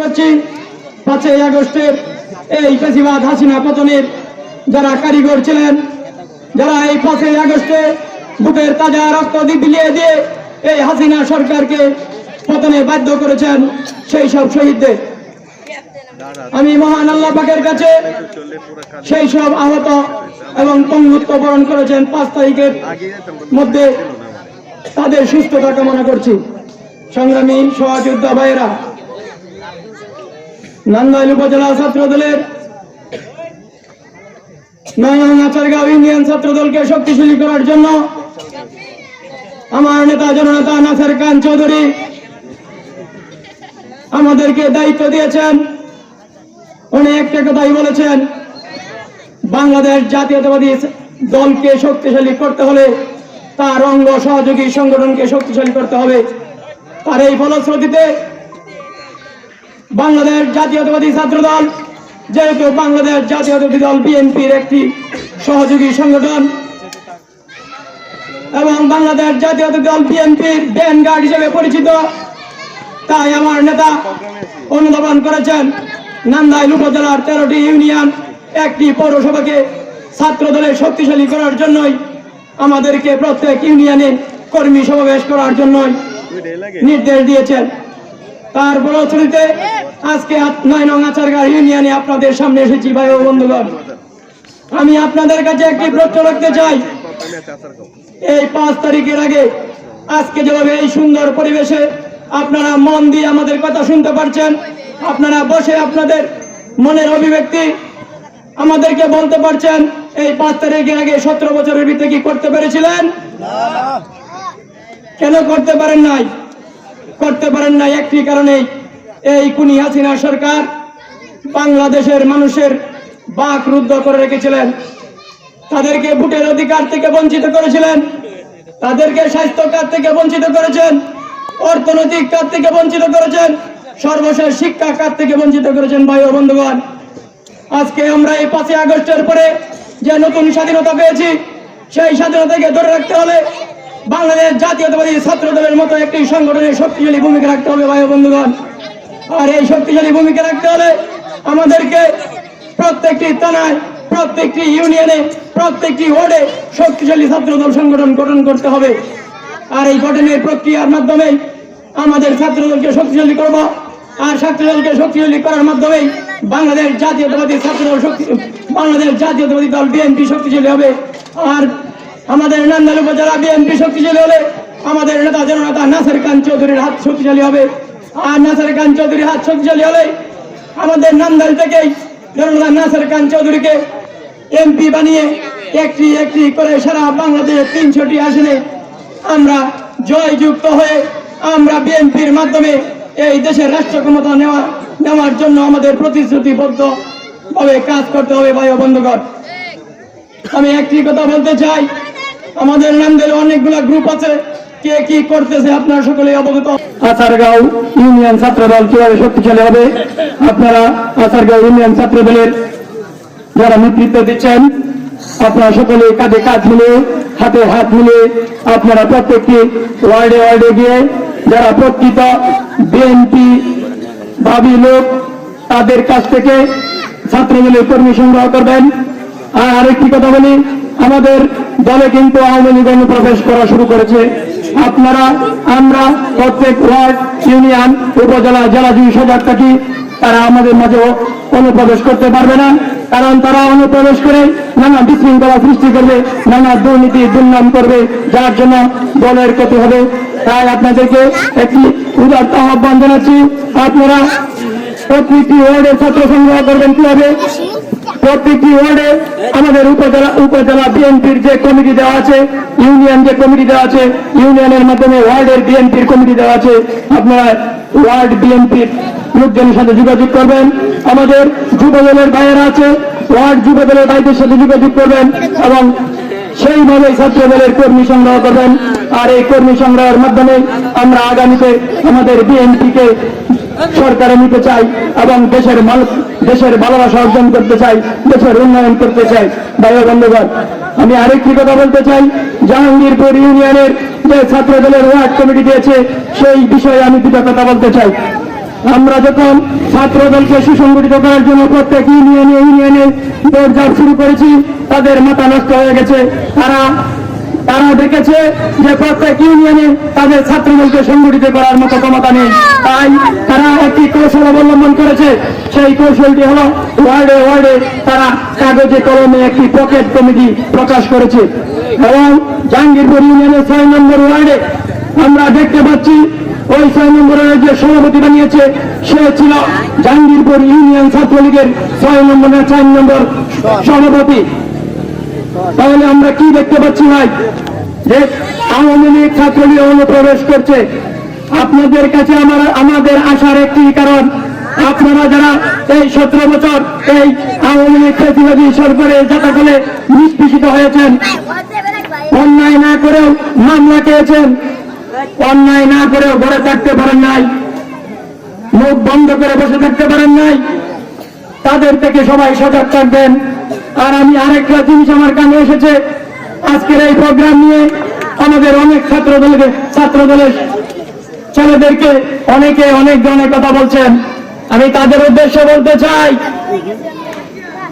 করছি পাঁচই আগস্টের এই ফেসিবাদ হাসিনা পতনের যারা কারিগর ছিলেন, যারা এই পাঁচই আগস্টে বুকের তাজা রক্ত বিলিয়ে দিয়ে এই হাসিনা সরকারকে পতনে বাধ্য করেছেন, সেই সব শহীদদের। আমি মহান আল্লাহ পাকের কাছে সেই সব আহত এবং পঙ্গুত্ব বরণ করেছেন পাঁচ তারিখের মধ্যে। তাদের সুস্থতা কামনা করছি। সংগ্রামী সহযোদ্ধা ভাইয়েরা নান্দাইল উপজেলা ছাত্র দলের নয়ন আচারগাঁও ইউনিয়ন ছাত্র দলকে শক্তিশালী করার জন্য আমার নেতা জননেতা নাসের খান চৌধুরী আমাদেরকে দায়িত্ব দিয়েছেন। উনি একটা কথাই বলেছেন, বাংলাদেশ জাতীয়তাবাদী দলকে শক্তিশালী করতে হলে তার অঙ্গ সহযোগী সংগঠনকে শক্তিশালী করতে হবে। তার এই ফলশ্রুতিতে বাংলাদেশ জাতীয়তাবাদী ছাত্র দল যেহেতু বাংলাদেশ জাতীয়তাবাদী দল বিএনপির একটি সহযোগী সংগঠন, এবং বাংলাদেশ জাতীয়তাবাদী দল বিএনপির ব্যান গার্ড হিসেবে পরিচিত, তাই আমার নেতা অনুধাবন করেছেন, নান্দাইল উপজেলার তেরোটি ইউনিয়ন একটি পৌরসভাকে ছাত্র দলের শক্তিশালী করার জন্যই আমাদেরকে প্রত্যেক ইউনিয়নে কর্মী সমাবেশ করার জন্যই নির্দেশ দিয়েছেন। তার ফলশ্রুতিতে আজকে নয় নং আচারগাঁ ইউনিয়নে আপনাদের সামনে এসেছি ভাই ও বন্ধুগণ। আমি আপনাদের কাছে একটি প্রশ্ন রাখতে চাই। এই পাঁচ তারিখের আগে আজকে যেভাবে এই সুন্দর পরিবেশে আপনারা মন দিয়ে আমাদের কথা শুনতে পারছেন আপনারা বসে আপনাদের মনের অভিব্যক্তি আমাদেরকে বলতে পারছেন এই পাঁচ তারিখের আগে সতেরো বছরের ভিতরে কি করতে পেরেছিলেন? কেন করতে পারেন নাই? করতে পারেন নাই একটি কারণেই এই কুনি হাসিনা সরকার বাংলাদেশের মানুষের বাক রুদ্ধ করে রেখেছিলেন। তাদেরকে ভোটের অধিকার থেকে বঞ্চিত করেছিলেন, তাদেরকে স্বাস্থ্য কার্ড থেকে বঞ্চিত করেছেন, অর্থনৈতিক কার্ড থেকে বঞ্চিত করেছেন, সর্বশেষ শিক্ষা কার্ড থেকে বঞ্চিত করেছেন ভাই ও বন্ধুগণ। আজকে আমরা এই পাঁচই আগস্টের পরে যে নতুন স্বাধীনতা পেয়েছি, সেই স্বাধীনতাকে ধরে রাখতে হলে বাংলাদেশ জাতীয়তাবাদী ছাত্র দলের মতো একটি সংগঠনের শক্তিশালী ভূমিকা রাখতে হবে, ভাই বন্ধুগণ। আর এই শক্তিশালী ভূমিকা রাখতে হলে আমাদেরকে প্রত্যেকটি থানায়, প্রত্যেকটি ইউনিয়নে, প্রত্যেকটি ওয়ার্ডে শক্তিশালী ছাত্র দল সংগঠন গঠন করতে হবে। আর এই গঠনের প্রক্রিয়ার মাধ্যমে আমাদের ছাত্র দলকে শক্তিশালী করব। আর ছাত্র দলকে শক্তিশালী করার মাধ্যমে বাংলাদেশ জাতীয়তাবাদী ছাত্র দল শক্তি বাংলাদেশ জাতীয়তাবাদী দল, বিএনপি শক্তিশালী হবে। আর আমাদের নান্দাল উপজেলা বিএনপি শক্তিশালী হলে আমাদের নেতা জননেতা নাসের খান চৌধুরীর হাত শক্তিশালী হবে। আর নাসের খান চৌধুরীর হাত শক্তিশালী হলে আমাদের নান্দাল থেকেই জননেতা নাসের খান চৌধুরীকে এমপি বানিয়ে একটি একটি করে সারা বাংলাদেশের তিনশোটি আসনে আমরা জয়যুক্ত হয়ে আমরা বিএনপির মাধ্যমে এই দেশের রাষ্ট্র ক্ষমতা নেওয়া, নেওয়ার জন্য আমাদের প্রতিশ্রুতিবদ্ধ ভাবে কাজ করতে হবে, ভাই বন্ধুগণ। আমি একটি কথা বলতে চাই আমাদের নামদের অনেকগুলা গ্রুপ আছে। কে কি করতেছে আপনারা সকলে অবগত। আচারগাঁও ইউনিয়ন ছাত্র দল কীভাবে শক্তিশালী হবে? আপনারা আচারগাঁও ইউনিয়ন ছাত্র দলের যারা নেতৃত্ব দিচ্ছেন, আপনারা সকলে কাঁধে কাঁধ মিলে হাতে হাত মিলে আপনারা প্রত্যেকটি ওয়ার্ডে ওয়ার্ডে গিয়ে যারা প্রকৃত বিএনপি ভাবি লোক, তাদের কাছ থেকে ছাত্রদলের কর্মী সংগ্রহ করবেন। আর আরেকটি কথা বলি, আমাদের দলে কিন্তু আওয়ামী লীগ অনুপ্রবেশ করা শুরু করেছে। আপনারা, আমরা প্রত্যেক ওয়ার্ড, ইউনিয়ন, উপজেলা, জেলা দুই সজাগ থাকি, তারা আমাদের মাঝে অনুপ্রবেশ করতে পারবে না। কারণ তারা অনুপ্রবেশ করে নানা বিশৃঙ্খলা সৃষ্টি করবে, নানা দুর্নীতি, দুর্নাম করবে, যার জন্য দলের ক্ষতি হবে। তাই আপনাদেরকে একটি উদার্ত আহ্বান জানাচ্ছি, আপনারা প্রত্যেকটি ওয়ার্ডে ছাত্র সংগ্রহ করবেন কীভাবে? প্রত্যেকটি ওয়ার্ডে আমাদের উপজেলা উপজেলা বিএনপির যে কমিটি দেওয়া আছে, ইউনিয়ন যে কমিটি দেওয়া আছে, ইউনিয়নের মাধ্যমে ওয়ার্ডের বিএনপির কমিটি দেওয়া আছে, আপনারা ওয়ার্ড বিএনপির লোকজনের সাথে যোগাযোগ করবেন। আমাদের যুব দলের ভাইয়েরা আছে, ওয়ার্ড যুব দলের ভাইদের সাথে যোগাযোগ করবেন এবং সেইভাবে ছাত্র দলের কর্মী সংগ্রহ করবেন। আর এই কর্মী সংগ্রহের মাধ্যমে আমরা আগামীতে আমাদের বিএনপিকে সরকারে নিতে চাই এবং দেশের মানুষ দেশের ভালোবাসা অর্জন করতে চাই, দেশের উন্নয়ন করতে চাই। ভাই বন্ধুগণ, আমি আরেকটি কথা বলতে চাই। জাহাঙ্গীরপুর ইউনিয়নের যে ছাত্র দলের ওয়ার্ড কমিটি দিয়েছে, সেই বিষয়ে আমি দুটো কথা বলতে চাই। আমরা যখন ছাত্র দলকে সুসংগঠিত করার জন্য প্রত্যেক ইউনিয়নে ইউনিয়নে দৌড়ঝাঁপ শুরু করেছি, তাদের মাথা নষ্ট হয়ে গেছে। তারা তারা দেখেছে যে প্রত্যেক ইউনিয়নে তাদের ছাত্রদলকে সংগঠিত করার মতো ক্ষমতা নেই। তাই তারা একটি কৌশল অবলম্বন করেছে। সেই কৌশলটি হলো ওয়ার্ডে ওয়ার্ডে তারা কাগজে কলমে একটি পকেট কমিটি প্রকাশ করেছে। এবং জাহাঙ্গীরপুর ইউনিয়নের ছয় নম্বর ওয়ার্ডে আমরা দেখতে পাচ্ছি, ওই ছয় নম্বরের যে সভাপতি বানিয়েছে, সে ছিল জাহাঙ্গীরপুর ইউনিয়ন ছাত্রলীগের ছয় নম্বরের চার নম্বর সভাপতি। তাহলে আমরা কি দেখতে পাচ্ছি ভাই? যে আওয়ামী লীগ ছাত্রলীগ অনুপ্রবেশ করছে। আপনাদের কাছে আমার, আমাদের আসার একটি কারণ, আপনারা যারা এই সতেরো বছর এই আওয়ামী লীগ ফেসিবাদী সরকারের যাতাকলে নিষ্পেষিত হয়েছেন, অন্যায় না করেও মামলা খেয়েছেন, অন্যায় না করেও ঘরে থাকতে পারেন নাই, মুখ বন্ধ করে বসে থাকতে পারেন নাই, তাদের থেকে সবাই সজাগ থাকবেন। আর আমি আরেকটা জিনিস আমার কানে এসেছে। আজকের এই প্রোগ্রাম নিয়ে আমাদের অনেক ছাত্র দলের ছাত্র দলের ছেলেদেরকে অনেকে অনেক ধরনের কথা বলছেন। আমি তাদের উদ্দেশ্যে বলতে চাই,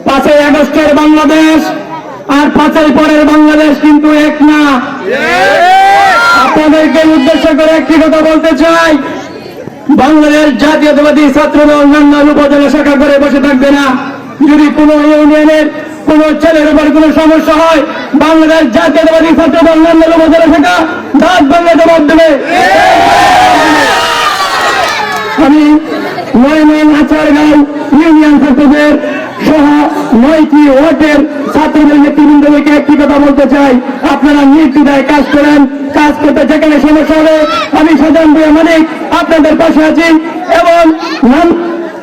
পাঁচই আগস্টের বাংলাদেশ আর পাঁচই পরের বাংলাদেশ কিন্তু এক না। আপনাদেরকে উদ্দেশ্য করে একটি কথা বলতে চাই, বাংলাদেশ জাতীয়তাবাদী ছাত্র দল নান্দাল উপজেলা শাখা করে বসে থাকবে না। যদি কোন ইউনিয়নের কোন ছেলের উপর কোন সমস্যা হয়, বাংলাদেশ জাতীয়তাবাদী ছাত্র নান্দাল উপজেলা শাখা দাঁত বাংলা জবাব আমি ইউনিয়ন ছাত্রদের সহ নয়টি ওয়ার্ডের ছাত্রদের নেতৃবৃন্দকে একটি কথা বলতে চাই। আপনারা নির্দ্বিধায় কাজ করেন, কাজ করতে যেখানে সমস্যা হবে, আমি সাধারণ মালিক আপনাদের পাশে আছি এবং